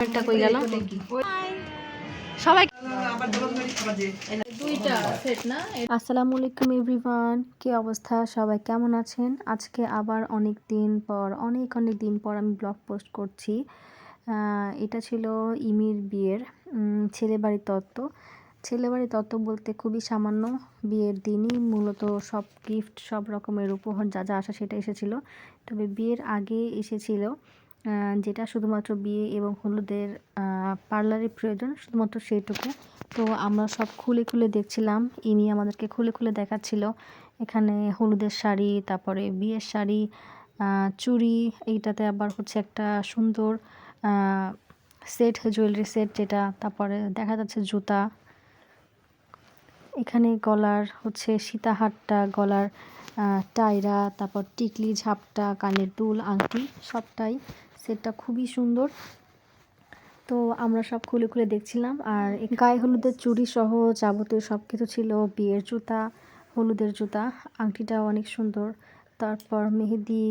একটা কই গেল? সবাই আসসালামু আলাইকুম এভরিওয়ান। কি অবস্থা? সবাই কেমন আছেন? আজকে আবার অনেক দিন পর অনেক অনেক দিন পর আমি ব্লগ পোস্ট করছি। আহ, এটা ছিল ইমির বিয়ের ছেলে বাড়ির তত্ত্ব। ছেলে বাড়ির তত্ত্ব বলতে খুবই সামান্য বিয়ের দিনই মূলত সব গিফট সব রকমের উপহার যা যা আসা সেটা এসেছিল। তবে বিয়ের আগে এসেছিল। যেটা শুধুমাত্র বিয়ে এবং হলুদের পার্লারের প্রয়োজন শুধুমাত্র সেইটুকু। তো আমরা সব খুলে খুলে দেখছিলাম, ইনি আমাদেরকে খুলে খুলে দেখাচ্ছিল। এখানে হলুদের শাড়ি, তারপরে বিয়ের শাড়ি চুড়ি, এইটাতে আবার হচ্ছে একটা সুন্দর সেট, জুয়েলারি সেট যেটা, তারপরে দেখা যাচ্ছে জুতা। এখানে গলার হচ্ছে সীতাহারটা, গলার টায়রা তারপর টিকলি, ঝাপটা, কানের দুল, আংটি, সবটাই সেটটা খুবই সুন্দর। তো আমরা সব খুলে খুলে দেখছিলাম। আর গায়ে হলুদের চুড়ি সহ যাবতীয় সব কিছু ছিল। বিয়ের জুতা, হলুদের জুতা আংটিটাও অনেক সুন্দর। তারপর মেহেদি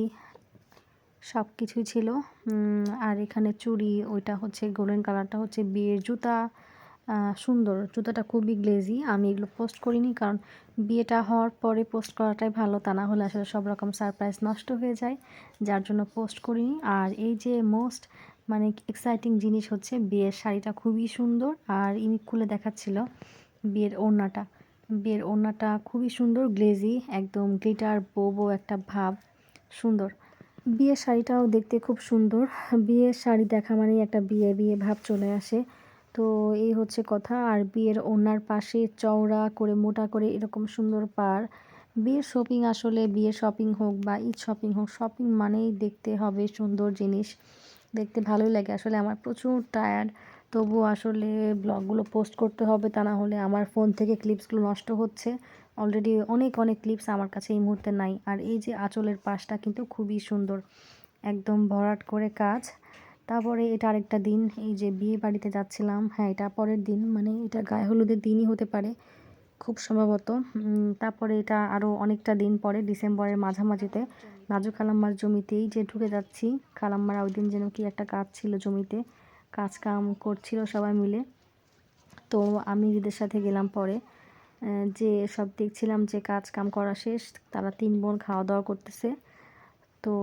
সব কিছুই ছিল আর এখানে চুড়ি, ওইটা হচ্ছে গোল্ডেন কালারটা হচ্ছে বিয়ের জুতা। সুন্দর। জুতাটা খুবই গ্লেজি আমি এগুলো পোস্ট করিনি কারণ বিয়েটা হওয়ার পরে পোস্ট করাটাই ভালো। তা না হলে আসলে সব রকম সারপ্রাইজ নষ্ট হয়ে যায়। যার জন্য পোস্ট করিনি। আর এই যে মোস্ট মানে এক্সাইটিং জিনিস হচ্ছে বিয়ের শাড়িটা খুবই সুন্দর। আর ইনি খুলে দেখাচ্ছিল বিয়ের ওড়নাটা। বিয়ের ওড়নাটা খুবই সুন্দর গ্লেজি একদম গ্লিটার বোবো একটা ভাব, সুন্দর। বিয়ের শাড়িটাও দেখতে খুব সুন্দর। বিয়ের শাড়ি দেখা মানেই একটা বিয়ে বিয়ে ভাব চলে আসে। তো এই হচ্ছে কথা। আর বিয়ের ওনার পাশে চওড়া করে মোটা করে এরকম সুন্দর পার বিয়ের শপিং আসলে বিয়ের শপিং হোক বা ঈদ শপিং হোক শপিং মানেই দেখতে হবে সুন্দর জিনিস। দেখতে ভালোই লাগে। আসলে আমার প্রচুর টায়ার্ড তবুও আসলে ব্লগগুলো পোস্ট করতে হবে তা না হলে আমার ফোন থেকে ক্লিপসগুলো নষ্ট হচ্ছে। অলরেডি অনেক অনেক ক্লিপস আমার কাছে এই মুহূর্তে নাই। আর এই যে আঁচলের পাশটা কিন্তু খুবই সুন্দর। একদম ভরাট করে কাজ। তারপরে এটা আরেকটা দিন, এই যে বিয়ে বাড়িতে যাচ্ছিলাম হ্যাঁ এটা পরের দিন মানে এটা গায়ে হলুদের দিনই হতে পারে, খুব সম্ভবত। তারপরে এটা আরও অনেকটা দিন পরে, ডিসেম্বরের মাঝামাঝিতে রাজু খালাম্মার জমিতেই যে ঢুকে যাচ্ছি খালাম্মার ওই দিন যেন কি একটা কাজ ছিল জমিতে, কাজ কাম করছিল সবাই মিলে। তো আমি ঈদের সাথে গেলাম পরে যে সব দেখছিলাম যে কাজ কাম করা শেষ, তারা তিন বোন খাওয়া দাওয়া করতেছে। তো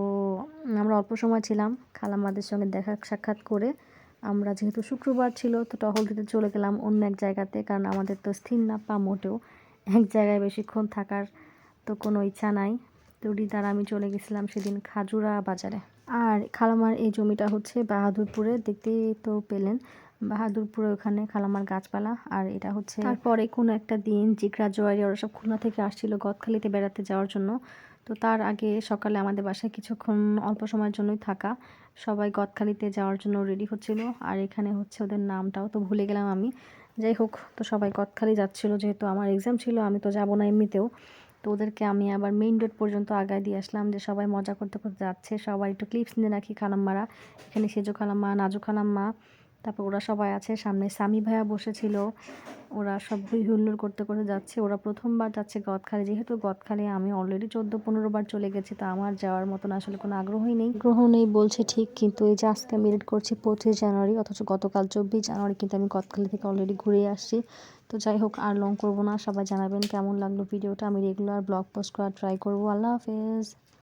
অল্প সময় ছিলাম, খালাম্মাদের সঙ্গে দেখা সাক্ষাৎ করে আমরা যেহেতু শুক্রবার ছিল, তো টহল দিতে চলে গেলাম অন্য এক জায়গাতে, কারণ আমাদের তো স্থির না, পা মোটেও এক জায়গায় বেশিক্ষণ থাকার তো কোনো ইচ্ছা নাই। তো আমি চলে গেছিলাম সেদিন খাজুরা বাজারে। আর খালামার এই জমিটা হচ্ছে বাহাদুরপুরে, দেখতেই তো পেলেন। বাহাদুরপুরে ওখানে খালামার গাছপালা, আর এটা হচ্ছে তারপরে কোনো একটা দিন জিকরা জোয়ারি ওরা সব খুলনা থেকে আসছিল গদখালিতে বেড়াতে যাওয়ার জন্য। তো তার আগে সকালে আমাদের বাসায় কিছুক্ষণ অল্প সময়ের জন্যই থাকা। সবাই গদখালিতে যাওয়ার জন্য রেডি হচ্ছিল। আর এখানে হচ্ছে ওদের নামটাও তো ভুলে গেলাম আমি। যাই হোক, তো সবাই গদখালি যাচ্ছিল। যেহেতু আমার এক্সাম ছিল, আমি তো যাব না এমনিতেও। তো ওদেরকে আমি আবার মেইন রোড পর্যন্ত আগায় দিয়ে আসলাম যে সবাই মজা করতে করতে যাচ্ছে। সবাই একটু ক্লিপস নিয়ে রাখি খালাম্মারা। এখানে সেজো খালাম্মা, নাজু খালাম্মা তারপর ওরা সবাই আছে, সামনে সামি ভাইয়া বসেছিল। ওরা সব হই হুল্লোড় করতে করতে যাচ্ছে। ওরা প্রথমবার যাচ্ছে গদখালি। যেহেতু গদখালি আমি অলরেডি চোদ্দ পনেরো বার চলে গেছি, তো আমার যাওয়ার মতন আসলে কোনো আগ্রহই নেই। আগ্রহ নেই বলছে ঠিক, কিন্তু এই যে আজকে আমি রেড করছি পঁচিশ জানুয়ারি, অথচ গতকাল চব্বিশ জানুয়ারি কিন্তু আমি গদখালি থেকে অলরেডি ঘুরে আসছি। তো যাই হোক, আর লং করব না। সবাই জানাবেন কেমন লাগল ভিডিওটা। আমি রেগুলার ব্লগ পোস্ট করার ট্রাই করব। আল্লাহ হাফেজ।